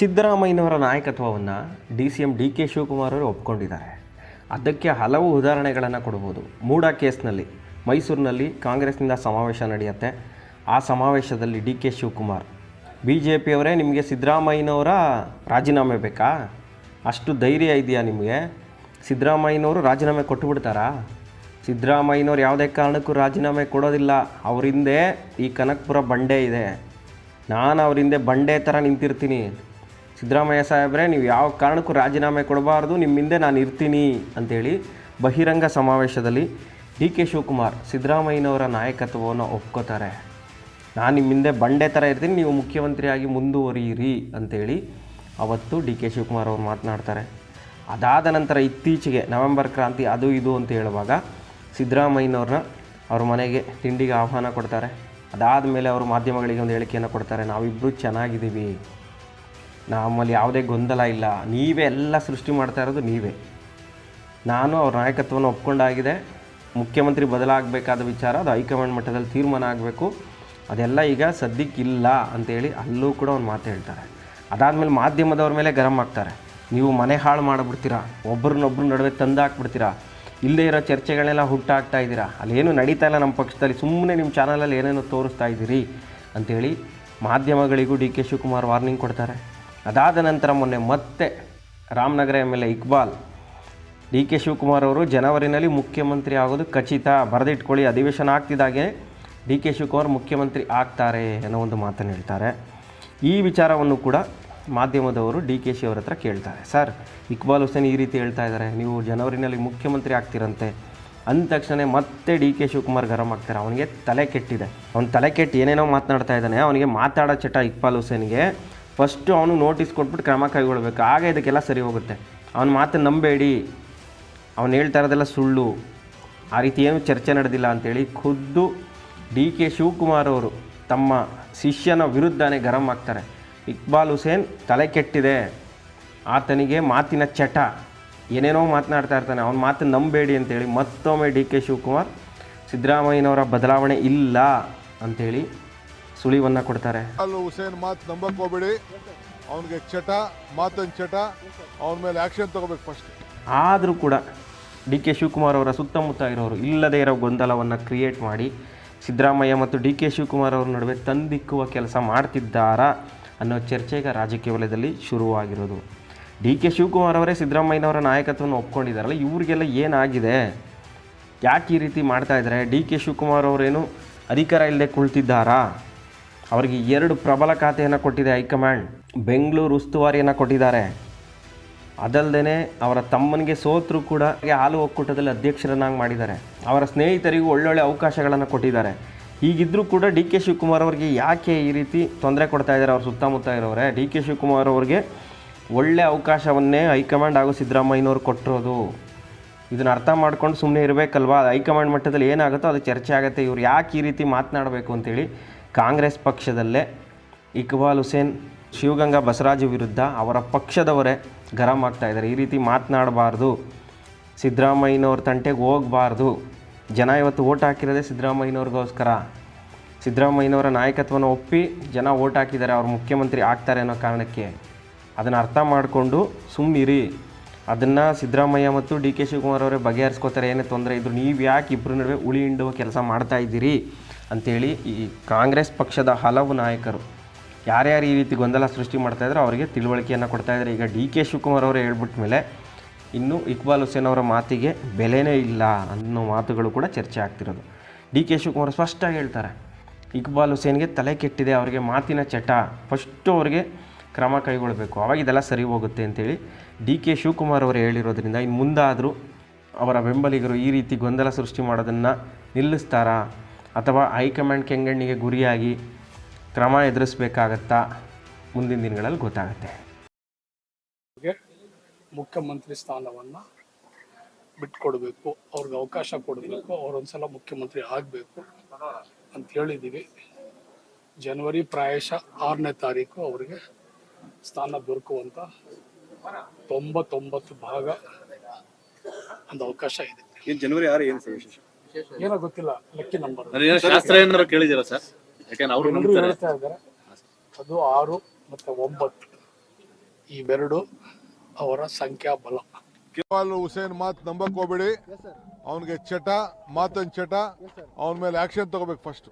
ಸಿದ್ದರಾಮಯ್ಯನವರ ನಾಯಕತ್ವವನ್ನು D C M D K Shivakumar ಅವರು ಒಪ್ಕೊಂಡಿದ್ದಾರೆ. ಅದಕ್ಕೆ ಹಲವು ಉದಾಹರಣೆಗಳನ್ನು ಕೊಡ್ಬೋದು. ಮೂಡ ಕೇಸ್ನಲ್ಲಿ, ಮೈಸೂರಿನಲ್ಲಿ ಕಾಂಗ್ರೆಸ್ನಿಂದ ಸಮಾವೇಶ ನಡೆಯುತ್ತೆ. ಆ ಸಮಾವೇಶದಲ್ಲಿ D K Shivakumar, B J ಪಿಯವರೇ ನಿಮಗೆ ಸಿದ್ದರಾಮಯ್ಯನವರ ರಾಜೀನಾಮೆ ಬೇಕಾ? ಅಷ್ಟು ಧೈರ್ಯ ಇದೆಯಾ ನಿಮಗೆ? ಸಿದ್ದರಾಮಯ್ಯನವರು ರಾಜೀನಾಮೆ ಕೊಟ್ಟುಬಿಡ್ತಾರಾ? ಸಿದ್ದರಾಮಯ್ಯನವ್ರು ಯಾವುದೇ ಕಾರಣಕ್ಕೂ ರಾಜೀನಾಮೆ ಕೊಡೋದಿಲ್ಲ. ಅವರಿಂದೇ ಈ ಕನಕಪುರ ಬಂಡೆ ಇದೆ. ನಾನು ಅವರಿಂದೆ ಬಂಡೆ ಥರ ನಿಂತಿರ್ತೀನಿ. ಸಿದ್ದರಾಮಯ್ಯ ಸಾಹೇಬ್ರೆ, ನೀವು ಯಾವ ಕಾರಣಕ್ಕೂ ರಾಜೀನಾಮೆ ಕೊಡಬಾರ್ದು ನಿಮ್ಮ ಹಿಂದೆ ನಾನು ಇರ್ತೀನಿ ಅಂತೇಳಿ ಬಹಿರಂಗ ಸಮಾವೇಶದಲ್ಲಿ ಡಿ ಕೆ ಶಿವಕುಮಾರ್ ಸಿದ್ದರಾಮಯ್ಯನವರ ನಾಯಕತ್ವವನ್ನು ಒಪ್ಕೋತಾರೆ. ನಾನು ನಿಮ್ಮ ಹಿಂದೆ ಬಂಡೆ ಥರ ಇರ್ತೀನಿ, ನೀವು ಮುಖ್ಯಮಂತ್ರಿಯಾಗಿ ಮುಂದುವರಿಯಿರಿ ಅಂತೇಳಿ ಅವತ್ತು ಡಿ ಕೆ ಶಿವಕುಮಾರ್ ಅವರು ಮಾತನಾಡ್ತಾರೆ. ಅದಾದ ನಂತರ ಇತ್ತೀಚೆಗೆ ನವೆಂಬರ್ ಕ್ರಾಂತಿ ಅದು ಇದು ಅಂತ ಹೇಳುವಾಗ ಸಿದ್ದರಾಮಯ್ಯನವ್ರನ್ನ ಅವ್ರ ಮನೆಗೆ ತಿಂಡಿಗೆ ಆಹ್ವಾನ ಕೊಡ್ತಾರೆ. ಅದಾದ ಮೇಲೆ ಅವರು ಮಾಧ್ಯಮಗಳಿಗೆ ಒಂದು ಹೇಳಿಕೆಯನ್ನು ಕೊಡ್ತಾರೆ ನಾವಿಬ್ಬರು ಚೆನ್ನಾಗಿದ್ದೀವಿ. ನಮ್ಮಲ್ಲಿ ಯಾವುದೇ ಗೊಂದಲ ಇಲ್ಲ. ನೀವೇ ಎಲ್ಲ ಸೃಷ್ಟಿ ಮಾಡ್ತಾ ಇರೋದು ನೀವೇ. ನಾನು ಅವ್ರ ನಾಯಕತ್ವವನ್ನು ಒಪ್ಕೊಂಡಾಗಿದೆ. ಮುಖ್ಯಮಂತ್ರಿ ಬದಲಾಗಬೇಕಾದ ವಿಚಾರ, ಅದು ಹೈಕಮಾಂಡ್ ಮಟ್ಟದಲ್ಲಿ ತೀರ್ಮಾನ ಆಗಬೇಕು. ಅದೆಲ್ಲ ಈಗ ಸದ್ಯಕ್ಕಿಲ್ಲ ಅಂತೇಳಿ ಅಲ್ಲೂ ಕೂಡ ಒಂದು ಮಾತು ಹೇಳ್ತಾರೆ. ಅದಾದಮೇಲೆ ಮಾಧ್ಯಮದವ್ರ ಮೇಲೆ ಗರಂ ಆಗ್ತಾರೆ. ನೀವು ಮನೆ ಹಾಳು ಮಾಡಿಬಿಡ್ತೀರಾ? ಒಬ್ರನ್ನೊಬ್ರ ನಡುವೆ ತಂದು ಹಾಕ್ಬಿಡ್ತೀರಾ ಇಲ್ಲದೇ ಇರೋ ಚರ್ಚೆಗಳನ್ನೆಲ್ಲ ಹುಟ್ಟಾಕ್ತಾ ಇದ್ದೀರಾ? ಅಲ್ಲೇನು ನಡೀತಾ ಇಲ್ಲ ನಮ್ಮ ಪಕ್ಷದಲ್ಲಿ. ಸುಮ್ಮನೆ ನಿಮ್ಮ ಚಾನಲಲ್ಲಿ ಏನೇನೋ ತೋರಿಸ್ತಾ ಇದ್ದೀರಿ ಅಂಥೇಳಿ ಮಾಧ್ಯಮಗಳಿಗೂ ಡಿ ಕೆ ಶಿವಕುಮಾರ್ ವಾರ್ನಿಂಗ್ ಕೊಡ್ತಾರೆ. ಅದಾದ ನಂತರ ಮೊನ್ನೆ ಮತ್ತೆ Ramanagara M L A Iqbal D K Shivakumar ಅವರು ಜನವರಿನಲ್ಲಿ ಮುಖ್ಯಮಂತ್ರಿ ಆಗೋದು ಖಚಿತ. ಬರೆದಿಟ್ಕೊಳ್ಳಿ, ಅಧಿವೇಶನ ಆಗ್ತಿದ್ದಾಗೆ ಡಿ ಕೆ ಶಿವಕುಮಾರ್ ಮುಖ್ಯಮಂತ್ರಿ ಆಗ್ತಾರೆ ಅನ್ನೋ ಒಂದು ಮಾತನ್ನು ಹೇಳ್ತಾರೆ. ಈ ವಿಚಾರವನ್ನು ಕೂಡ ಮಾಧ್ಯಮದವರು ಡಿ ಕೆ ಶಿ ಅವ್ರ ಹತ್ರ ಕೇಳ್ತಾರೆ. ಸರ್, ಇಕ್ಬಾಲ್ ಹುಸೇನ್ ಈ ರೀತಿ ಹೇಳ್ತಾ ಇದ್ದಾರೆ. ನೀವು ಜನವರಿನಲ್ಲಿ ಮುಖ್ಯಮಂತ್ರಿ ಆಗ್ತೀರಂತೆ. ಅಂದ ತಕ್ಷಣ ಮತ್ತೆ ಡಿ ಕೆ ಶಿವಕುಮಾರ್ ಗರಂ ಆಗ್ತಾರೆ. ಅವನಿಗೆ ತಲೆ ಕೆಟ್ಟಿದೆ. ಅವ್ನು ತಲೆ ಕೆಟ್ಟು ಏನೇನೋ ಮಾತನಾಡ್ತಾ ಇದ್ದಾನೆ. ಅವನಿಗೆ ಮಾತಾಡೋ ಚಟ ಇಕ್ಬಾಲ್ ಹುಸೇನ್ಗೆ. ಫಸ್ಟು ಅವನು ನೋಟಿಸ್ ಕೊಟ್ಬಿಟ್ಟು ಕ್ರಮ ಕೈಗೊಳ್ಬೇಕು. ಆಗ ಇದಕ್ಕೆಲ್ಲ ಸರಿ ಹೋಗುತ್ತೆ. ಅವನ ಮಾತು ನಂಬೇಡಿ. ಅವನು ಹೇಳ್ತಾ ಇರೋದೆಲ್ಲ ಸುಳ್ಳು. ಆ ರೀತಿ ಏನು ಚರ್ಚೆ ನಡೆದಿಲ್ಲ ಅಂತೇಳಿ ಖುದ್ದು ಡಿ ಕೆ ಶಿವಕುಮಾರ್ ಅವರು ತಮ್ಮ ಶಿಷ್ಯನ ವಿರುದ್ಧನೇ ಗರಂ ಆಗ್ತಾರೆ. ಇಕ್ಬಾಲ್ ಹುಸೇನ್ ತಲೆ ಕೆಟ್ಟಿದೆ. ಆತನಿಗೆ ಮಾತಿನ ಚಟ. ಏನೇನೋ ಮಾತನಾಡ್ತಾ ಇರ್ತಾನೆ. ಅವನ ಮಾತು ನಂಬೇಡಿ ಅಂತೇಳಿ ಮತ್ತೊಮ್ಮೆ ಡಿ ಕೆ ಶಿವಕುಮಾರ್, ಸಿದ್ದರಾಮಯ್ಯನವರ ಬದಲಾವಣೆ ಇಲ್ಲ ಅಂಥೇಳಿ ಸುಳಿವನ್ನು ಕೊಡ್ತಾರೆ. ಅಲ್ಲೂ ಹುಸೇನ್ ಮಾತು ನಂಬಕ್ ಹೋಗ್ಬೇಡಿ. ಅವನಿಗೆ ಚಟ ಮಾತನ್ ಚಟ ಅವನ ಮೇಲೆ ಆಕ್ಷನ್ ತಗೋಬೇಕು ಫಸ್ಟ್ ಆದರೂ ಕೂಡ ಡಿ ಕೆ ಶಿವಕುಮಾರ್ ಅವರ ಸುತ್ತಮುತ್ತ ಇರೋರು ಇಲ್ಲದೇ ಇರೋ ಗೊಂದಲವನ್ನು ಕ್ರಿಯೇಟ್ ಮಾಡಿ ಸಿದ್ದರಾಮಯ್ಯ ಮತ್ತು ಡಿ ಕೆ ಶಿವಕುಮಾರ್ ಅವರ ನಡುವೆ ತಂದಿಕ್ಕುವ ಕೆಲಸ ಮಾಡ್ತಿದ್ದಾರಾ ಅನ್ನೋ ಚರ್ಚೆಗ ರಾಜಕೀಯ ವಲಯದಲ್ಲಿ ಶುರುವಾಗಿರೋದು. ಡಿ ಕೆ ಶಿವಕುಮಾರ್ ಅವರೇ ಸಿದ್ದರಾಮಯ್ಯನವರ ನಾಯಕತ್ವವನ್ನು ಒಪ್ಕೊಂಡಿದ್ದಾರಲ್ಲ ಇವರಿಗೆಲ್ಲ ಏನಾಗಿದೆ? ಯಾಕೆ ಈ ರೀತಿ ಮಾಡ್ತಾ ಇದ್ದಾರೆ? ಡಿ ಕೆ ಶಿವಕುಮಾರ್ ಅವರೇನು ಅಧಿಕಾರ ಇಲ್ಲದೆ ಕುಳಿತಿದ್ದಾರಾ? ಅವರಿಗೆ ಎರಡು ಪ್ರಬಲ ಖಾತೆಯನ್ನು ಕೊಟ್ಟಿದೆ ಹೈಕಮಾಂಡ್. ಬೆಂಗಳೂರು ಉಸ್ತುವಾರಿಯನ್ನು ಕೊಟ್ಟಿದ್ದಾರೆ. ಅದಲ್ಲದೆ ಅವರ ತಮ್ಮನಿಗೆ ಸೋತರು ಕೂಡ ಹಾಲು ಒಕ್ಕೂಟದಲ್ಲಿ ಅಧ್ಯಕ್ಷರನ್ನಾಗಿ ಮಾಡಿದ್ದಾರೆ. ಅವರ ಸ್ನೇಹಿತರಿಗೂ ಒಳ್ಳೊಳ್ಳೆ ಅವಕಾಶಗಳನ್ನು ಕೊಟ್ಟಿದ್ದಾರೆ. ಹೀಗಿದ್ದರೂ ಕೂಡ ಡಿ ಕೆ ಶಿವಕುಮಾರ್ ಅವರಿಗೆ ಯಾಕೆ ಈ ರೀತಿ ತೊಂದರೆ ಕೊಡ್ತಾ ಇದ್ದಾರೆ ಅವ್ರ ಸುತ್ತಮುತ್ತ ಇರೋರೆ? ಡಿ ಕೆ ಶಿವಕುಮಾರ್ ಅವರಿಗೆ ಒಳ್ಳೆ ಅವಕಾಶವನ್ನೇ ಹೈಕಮಾಂಡ್ ಹಾಗೂ ಸಿದ್ದರಾಮಯ್ಯನವರು ಕೊಟ್ಟಿರೋದು. ಇದನ್ನು ಅರ್ಥ ಮಾಡ್ಕೊಂಡು ಸುಮ್ಮನೆ ಇರಬೇಕಲ್ವಾ? ಹೈಕಮಾಂಡ್ ಮಟ್ಟದಲ್ಲಿ ಏನಾಗುತ್ತೋ ಅದು ಚರ್ಚೆ ಆಗುತ್ತೆ. ಇವ್ರು ಯಾಕೆ ಈ ರೀತಿ ಮಾತನಾಡಬೇಕು ಅಂತೇಳಿ ಕಾಂಗ್ರೆಸ್ ಪಕ್ಷದಲ್ಲೇ ಇಕ್ಬಾಲ್ ಹುಸೇನ್, ಶಿವಗಂಗಾ ಬಸವರಾಜು ವಿರುದ್ಧ ಅವರ ಪಕ್ಷದವರೇ ಗರಂ ಆಗ್ತಾ ಇದ್ದಾರೆ. ಈ ರೀತಿ ಮಾತನಾಡಬಾರ್ದು. ಸಿದ್ದರಾಮಯ್ಯನವ್ರ ತಂಟೆಗೆ ಹೋಗಬಾರ್ದು. ಜನ ಇವತ್ತು ಓಟ್ ಹಾಕಿರೋದೇ ಸಿದ್ದರಾಮಯ್ಯನವ್ರಿಗೋಸ್ಕರ. ಸಿದ್ದರಾಮಯ್ಯನವರ ನಾಯಕತ್ವನ ಒಪ್ಪಿ ಜನ ಓಟ್ ಹಾಕಿದ್ದಾರೆ, ಅವ್ರು ಮುಖ್ಯಮಂತ್ರಿ ಆಗ್ತಾರೆ ಅನ್ನೋ ಕಾರಣಕ್ಕೆ. ಅದನ್ನು ಅರ್ಥ ಮಾಡಿಕೊಂಡು ಸುಮ್ಮಿರಿ ಅದನ್ನು ಸಿದ್ದರಾಮಯ್ಯ ಮತ್ತು ಡಿ ಕೆ ಶಿವಕುಮಾರ್ ಅವರೇ ಬಗೆಹರಿಸ್ಕೋತಾರೆ. ಏನೇ ತೊಂದರೆ ಇದ್ರು ನೀವು ಯಾಕೆ ಇಬ್ಬರ ನಡುವೆ ಉಳಿ ಹಿಂಡುವ ಕೆಲಸ ಮಾಡ್ತಾ ಇದ್ದೀರಿ? ಅಂಥೇಳಿ ಈ ಕಾಂಗ್ರೆಸ್ ಪಕ್ಷದ ಹಲವು ನಾಯಕರು ಯಾರ್ಯಾರು ಈ ರೀತಿ ಗೊಂದಲ ಸೃಷ್ಟಿ ಮಾಡ್ತಾಯಿದ್ರು ಅವರಿಗೆ ತಿಳುವಳಿಕೆಯನ್ನು ಕೊಡ್ತಾ ಇದ್ದಾರೆ. ಈಗ ಡಿ ಕೆ ಶಿವಕುಮಾರ್ ಅವರು ಹೇಳ್ಬಿಟ್ಟ ಮೇಲೆ ಇನ್ನು ಇಕ್ಬಾಲ್ ಹುಸೇನ್ ಅವರ ಮಾತಿಗೆ ಬೆಲೆನೇ ಇಲ್ಲ ಅನ್ನೋ ಮಾತುಗಳು ಕೂಡ ಚರ್ಚೆ ಆಗ್ತಿರೋದು. ಡಿ ಕೆ ಶಿವಕುಮಾರ್ ಸ್ಪಷ್ಟಾಗಿ ಹೇಳ್ತಾರೆ, ಇಕ್ಬಾಲ್ ಹುಸೇನ್ಗೆ ತಲೆ ಕೆಟ್ಟಿದೆ, ಅವರಿಗೆ ಮಾತಿನ ಚಟ, ಫಸ್ಟು ಅವರಿಗೆ ಕ್ರಮ ಕೈಗೊಳ್ಳಬೇಕು ಅವಾಗ ಇದೆಲ್ಲ ಸರಿ ಹೋಗುತ್ತೆ ಅಂತೇಳಿ ಡಿ ಕೆ ಶಿವಕುಮಾರ್ ಅವರು ಹೇಳಿರೋದ್ರಿಂದ ಇನ್ನು ಮುಂದಾದರೂ ಅವರ ಬೆಂಬಲಿಗರು ಈ ರೀತಿ ಗೊಂದಲ ಸೃಷ್ಟಿ ಮಾಡೋದನ್ನು ನಿಲ್ಲಿಸ್ತಾರಾ? ಅಥವಾ ಹೈಕಮಾಂಡ್ ಕೆಂಗಣ್ಣಿಗೆ ಗುರಿಯಾಗಿ ಕ್ರಮ ಎದುರಿಸಬೇಕಾಗತ್ತಾ ಮುಂದಿನ ದಿನಗಳಲ್ಲಿ ಗೊತ್ತಾಗುತ್ತೆ. ಮುಖ್ಯಮಂತ್ರಿ ಸ್ಥಾನವನ್ನ ಬಿಟ್ಕೊಡ್ಬೇಕು ಅವ್ರಿಗೆ ಅವಕಾಶ ಕೊಡಬೇಕು ಅವ್ರೊಂದ್ಸಲ ಮುಖ್ಯಮಂತ್ರಿ ಆಗಬೇಕು ಅಂತ ಹೇಳಿದ್ದೀವಿ ಜನವರಿ ಪ್ರಾಯಶಃ ಆರನೇ ತಾರೀಕು ಅವರಿಗೆ ಸ್ಥಾನ ದೊರಕುವಂಥ ತೊಂಬತ್ತೊಂಬತ್ತು ಭಾಗ ಒಂದು ಅವಕಾಶ ಇದೆ. ಜನವರಿ ಆರು ಏನು ಸರ್ ವಿಶೇಷ? ಏನೋ ಗೊತ್ತಿಲ್ಲ ಲಕ್ಕಿ ನಂಬರ್ ಶಾಸ್ತ್ರ ಏನಾದ್ರು ಕೇಳಿದಿರ ಸರ್? ಯಾಕಂದ್ರೆ ಅವರು ಎಲ್ರೂ ಹೇಳ್ತಾ ಇದ್ದಾರೆ. ಅದು ಆರು ಮತ್ತೆ ಒಂಬತ್ತು. ಇವೆರಡು ಅವರ ಸಂಖ್ಯಾ ಬಲ. ಕೇವಲ್ ಹುಸೇನ್ ಮಾತ್ ನಂಬಕ್ ಹೋಗ್ಬೇಡಿ. ಅವನಿಗೆ ಚಟ ಮಾತನ್ ಚಟ. ಅವನ ಮೇಲೆ ಆಕ್ಷನ್ ತಗೋಬೇಕು ಫಸ್ಟ್